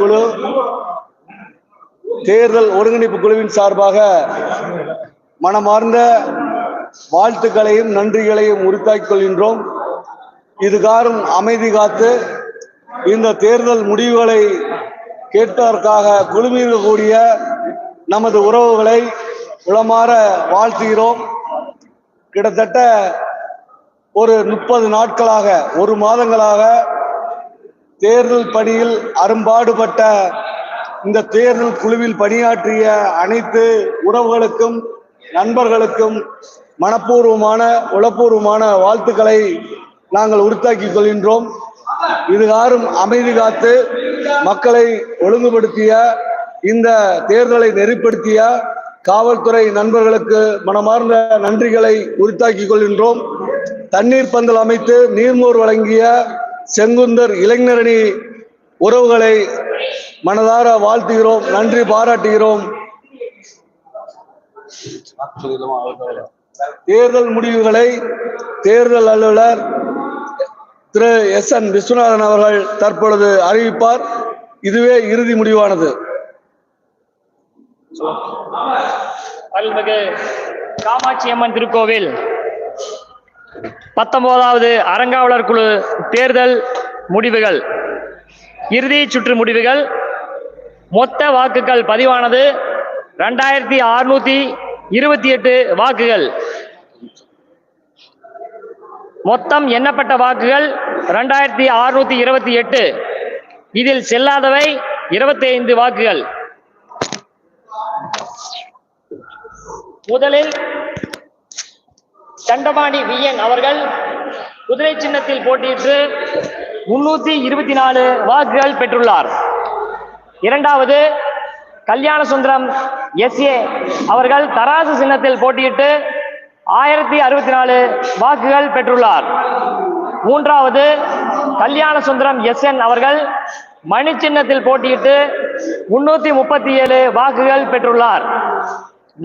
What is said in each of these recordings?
குழு தேர்தல் ஒருங்கிணைப்பு குழுவின் சார்பாக மனமார்ந்த வாழ்த்துக்களையும் நன்றிகளையும் உரித்தாக்கிக் கொள்கின்றோம். இதுகாரும் அமைதி காத்து இந்த தேர்தல் முடிவுகளை கேட்பதற்காக குழுமியிருக்கக்கூடிய நமது உறவுகளை உளமாற வாழ்த்துகிறோம். கிட்டத்தட்ட ஒரு முப்பது நாட்களாக ஒரு மாதங்களாக தேர்தல் பணியில் அரும்பாடுபட்ட இந்த தேர்தல் குழுவில் பணியாற்றிய அனைத்து உறவுகளுக்கும் நண்பர்களுக்கும் மனப்பூர்வமான உளப்பூர்வமான வாழ்த்துக்களை நாங்கள் உறுத்தாக்கிக் கொள்கின்றோம். இதுகாரும் அமைதி காத்து மக்களை ஒழுங்குபடுத்திய இந்த தேர்தலை நெறிப்படுத்திய காவல்துறை நண்பர்களுக்கு மனமார்ந்த நன்றிகளை உரித்தாக்கிக் கொள்கின்றோம். தண்ணீர் பந்தல் அமைத்து நீர்மோர் வழங்கிய செங்குந்தர் இளைஞரணி உறவுகளை மனதார வாழ்த்துகிறோம் நன்றி பாராட்டுகிறோம். தேர்தல் முடிவுகளை தேர்தல் அலுவலர் திரு எஸ் என் விஸ்வநாதன் அவர்கள் தற்பொழுது அறிவிப்பார். இதுவே இறுதி முடிவானது. அருள்மிகு காமாட்சி அம்மன் திருக்கோவில். பத்தொன்பதாவது அறங்காவலர் குழு தேர்தல் முடிவுகள். இறுதி சுற்று முடிவுகள். மொத்த வாக்குகள் பதிவானது ரெண்டாயிரத்தி அறுநூத்தி இருபத்தி எட்டு வாக்குகள். மொத்தம் எண்ணப்பட்ட வாக்குகள் ரெண்டாயிரத்தி அறுநூத்தி இருபத்தி எட்டு. இதில் செல்லாதவை இருபத்தி ஐந்து வாக்குகள். முதலில் சண்டபாணி விஎன் அவர்கள் குதிரை சின்னத்தில் போட்டியிட்டு முன்னூத்தி இருபத்தி நாலு வாக்குகள் பெற்றுள்ளார். இரண்டாவது கல்யாண சுந்தரம் எஸ் ஏ அவர்கள் தராசு சின்னத்தில் போட்டியிட்டு ஆயிரத்தி அறுபத்தி நாலு வாக்குகள் பெற்றுள்ளார். மூன்றாவது கல்யாண சுந்தரம் எஸ் என் அவர்கள் மணி சின்னத்தில் போட்டியிட்டு முன்னூத்தி முப்பத்தி ஏழு வாக்குகள் பெற்றுள்ளார்.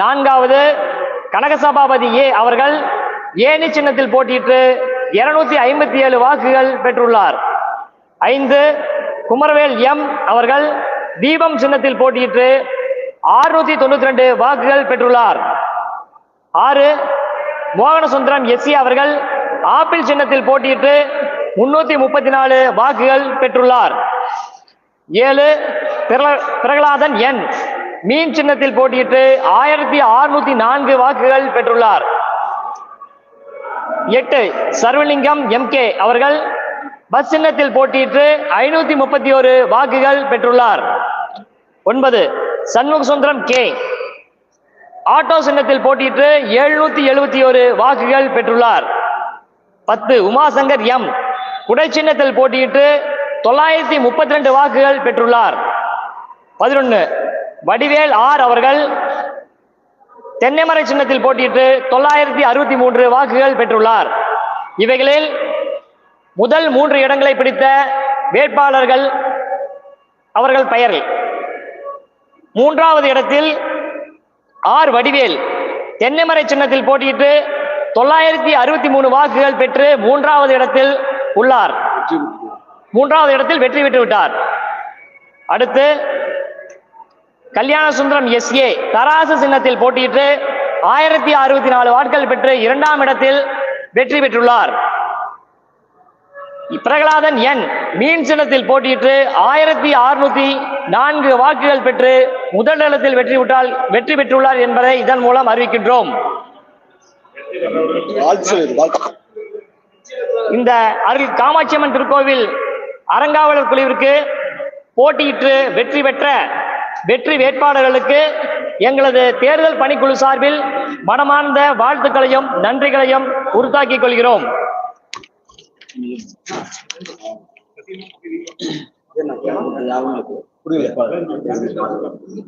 நான்காவது கனகசபாபதி ஏ அவர்கள் ஏணி சின்னத்தில் போட்டியிட்டு இருநூத்தி ஐம்பத்தி ஏழு வாக்குகள் பெற்றுள்ளார். ஐந்து குமரவேல் எம் அவர்கள் தீபம் சின்னத்தில் போட்டியிட்டு ஆறுநூத்தி தொண்ணூத்தி ரெண்டு வாக்குகள் பெற்றுள்ளார். ஆறு மோகனசுந்தரம் எஸ்சி அவர்கள் ஆப்பிள் சின்னத்தில் போட்டியிட்டு முன்னூத்தி முப்பத்தி நாலு வாக்குகள் பெற்றுள்ளார். ஏழு பிரகலாதன் என் மீன் சின்னத்தில் போட்டியிட்டு ஆயிரத்தி அறுநூத்தி நான்கு வாக்குகள் பெற்றுள்ளார். எட்டு சர்வலிங்கம் எம்கே அவர்கள் பஸ் சின்னத்தில் போட்டியிட்டு ஐநூத்தி முப்பத்தி ஒரு வாக்குகள் பெற்றுள்ளார். ஒன்பது சண்முக சுந்தரம் கே. ஆட்டோ சின்னத்தில் போட்டியிட்டு எழுநூத்தி எழுபத்தி ஒரு வாக்குகள் பெற்றுள்ளார். பத்து உமாசங்கர் எம். குடை சின்னத்தில் போட்டியிட்டு தொள்ளாயிரத்தி முப்பத்தி ரெண்டு வாக்குகள் பெற்றுள்ளார். பதினொன்று வடிவேல் ஆர் அவர்கள் தென்னைமரை சின்னத்தில் போட்டியிட்டு தொள்ளாயிரத்தி அறுபத்தி மூன்று வாக்குகள் பெற்றுள்ளார். இவைகளில் முதல் மூன்று இடங்களை பிடித்த வேட்பாளர்கள் அவர்கள் பெயர்கள். மூன்றாவது இடத்தில் ஆர். வடிவேல். தென்னைமரை சின்னத்தில் போட்டியிட்டு தொள்ளாயிரத்தி அறுபத்தி மூணு வாக்குகள் பெற்று மூன்றாவது இடத்தில் உள்ளார். மூன்றாவது இடத்தில் வெற்றி பெற்று விட்டார் அடுத்து கல்யாண சுந்தரம் எஸ் ஏ தராசு சின்னத்தில் போட்டியிட்டு ஆயிரத்தி அறுபத்தி நாலு வாட்கள் பெற்று இரண்டாம் இடத்தில் வெற்றி பெற்றுள்ளார். பிரகலாதன் என் மீன் சின்னத்தில் போட்டியிட்டு ஆயிரத்தி அறுநூத்தி நான்கு வாக்குகள் பெற்று முதலிடத்தில் வெற்றி விட்டால் வெற்றி பெற்றுள்ளார் என்பதை இதன் மூலம் அறிவிக்கின்றோம். இந்த அருள் காமாட்சியம்மன் திருக்கோவில் அறங்காவலர் குழுவிற்கு போட்டியிட்டு வெற்றி பெற்ற வெற்றி வேட்பாளர்களுக்கு எங்களது தேர்தல் பணிக்குழு சார்பில் மனமார்ந்த வாழ்த்துக்களையும் நன்றிகளையும் உறுத்தாக்கிக் கொள்கிறோம்.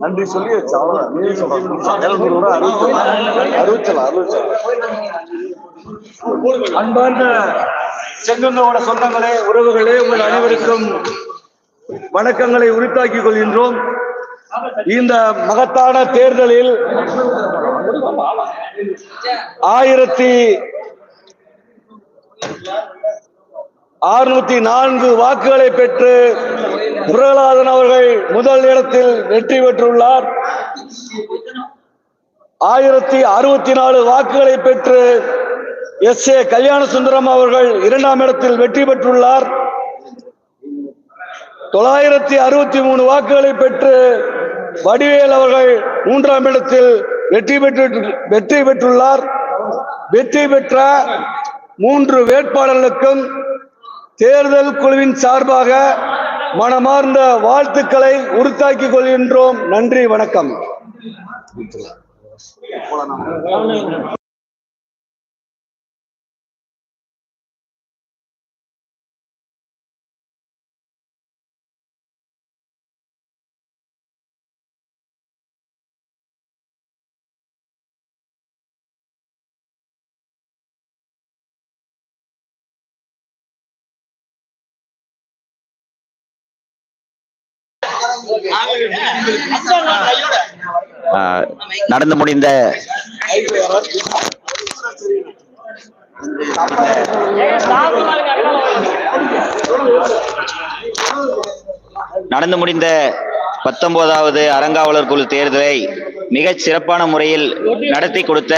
நன்றி சொல்லி அன்பார்ந்த செங்கங்கோட சொந்தங்களே உறவுகளே உங்கள் அனைவருக்கும் வணக்கங்களை உரித்தாக்கிக் கொள்கின்றோம். இந்த மகத்தான தேர்தலில் ஆயிரத்தி அறுநூத்தி நான்கு வாக்குகளை பெற்று பிரகலாதன் அவர்கள் முதல் இடத்தில் வெற்றி பெற்றுள்ளார். ஆயிரத்தி அறுபத்தி நாலு வாக்குகளை பெற்று எஸ் ஏ கல்யாண சுந்தரம் அவர்கள் இரண்டாம் இடத்தில் வெற்றி பெற்றுள்ளார். தொள்ளாயிரத்தி அறுபத்தி மூணு வாக்குகளை பெற்று வடிவேல் அவர்கள் மூன்றாம் இடத்தில் வெற்றி பெற்று வெற்றி பெற்றுள்ளார். வெற்றி பெற்ற மூன்று வேட்பாளர்களுக்கும் தேர்தல் குழுவின் சார்பாக மனமார்ந்த வாழ்த்துக்களை உறுத்தாக்கிக் கொள்கின்றோம். நன்றி வணக்கம். நடந்து முடிந்த நடந்து முடிந்த பத்தொன்பதாவது அறங்காவலர் குழு தேர்தலை மிகச் சிறப்பான முறையில் நடத்தி கொடுத்த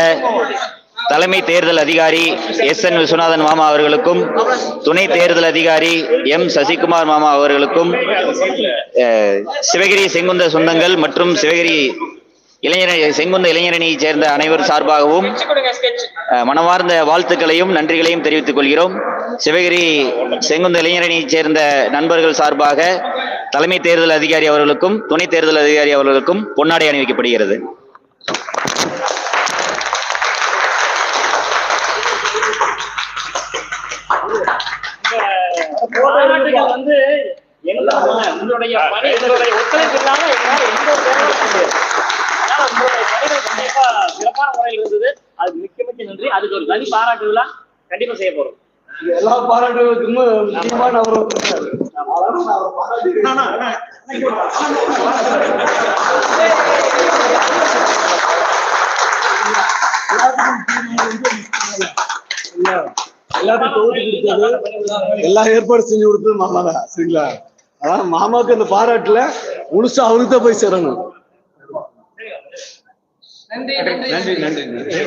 தலைமை தேர்தல் அதிகாரி எஸ் என் விஸ்வநாதன் மாமா அவர்களுக்கும் துணை தேர்தல் அதிகாரி எம் சசிகுமார் மாமா அவர்களுக்கும் அஹ், சிவகிரி செங்குந்த சொந்தங்கள் மற்றும் சிவகிரி இளைஞர் செங்குந்த இளைஞரணியைச் சேர்ந்த அனைவர் சார்பாகவும் மனமார்ந்த வாழ்த்துக்களையும் நன்றிகளையும் தெரிவித்துக் கொள்கிறோம். சிவகிரி செங்குந்த இளைஞரணியைச் சேர்ந்த நண்பர்கள் சார்பாக தலைமை தேர்தல் அதிகாரி அவர்களுக்கும் துணை தேர்தல் அதிகாரி அவர்களுக்கும் பொன்னாடை அணிவிக்கப்படுகிறது. பாராட்டுகள் வந்து எங்க உங்களுடைய பணி உங்களுடைய ஒத்துழைப்பு இல்லாம எங்களால எந்த ஒரு வேலையும் செய்ய முடியாது. அதனால உங்களுடைய பணிகள் கண்டிப்பா சிறப்பான முறையில் இருந்தது அது மிக்க மிக்க நன்றி அதுக்கு ஒரு தனி பாராட்டு விழா கண்டிப்பா செய்ய போறோம் எல்லா பாராட்டுகளுக்கும் முக்கியமான அவர். எல்லாத்தையும் தொகுத்து கொடுத்தது. எல்லா ஏற்பாடு செஞ்சு கொடுத்தது மாமா தான் சரிங்களா? அதான் மாமாவுக்கு அந்த பாராட்டுல முழுசா அவருக்கு தான் போய் சேரணும். நன்றி நன்றி நன்றி.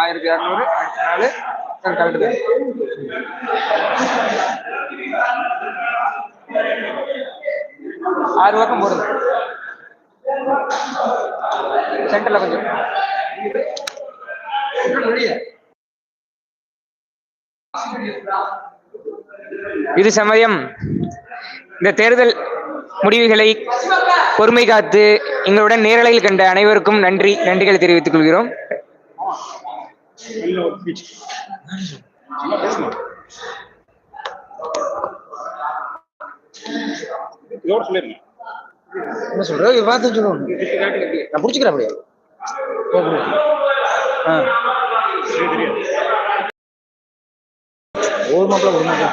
ஆயிரத்தி இரநூறு ஆயிரத்தி நாலு. கரெக்டு தான். ஆறு பக்கம் போடுங்க. சென்டர்ல கொஞ்சம். இது சமயம். இந்த தேர்தல் முடிவுகளை பொறுமை காத்து எங்களுடன் நேரலையில் கண்ட அனைவருக்கும் நன்றி நன்றிகளை தெரிவித்துக் கொள்கிறோம். என்ன சொல்ற பார்த்து சொல்லுவோம் நான் புடிச்சுக்கிறேன் அப்படியே. ஆ. ஒரு மாப்பிள்ள ஒரு மாப்பிள்ள.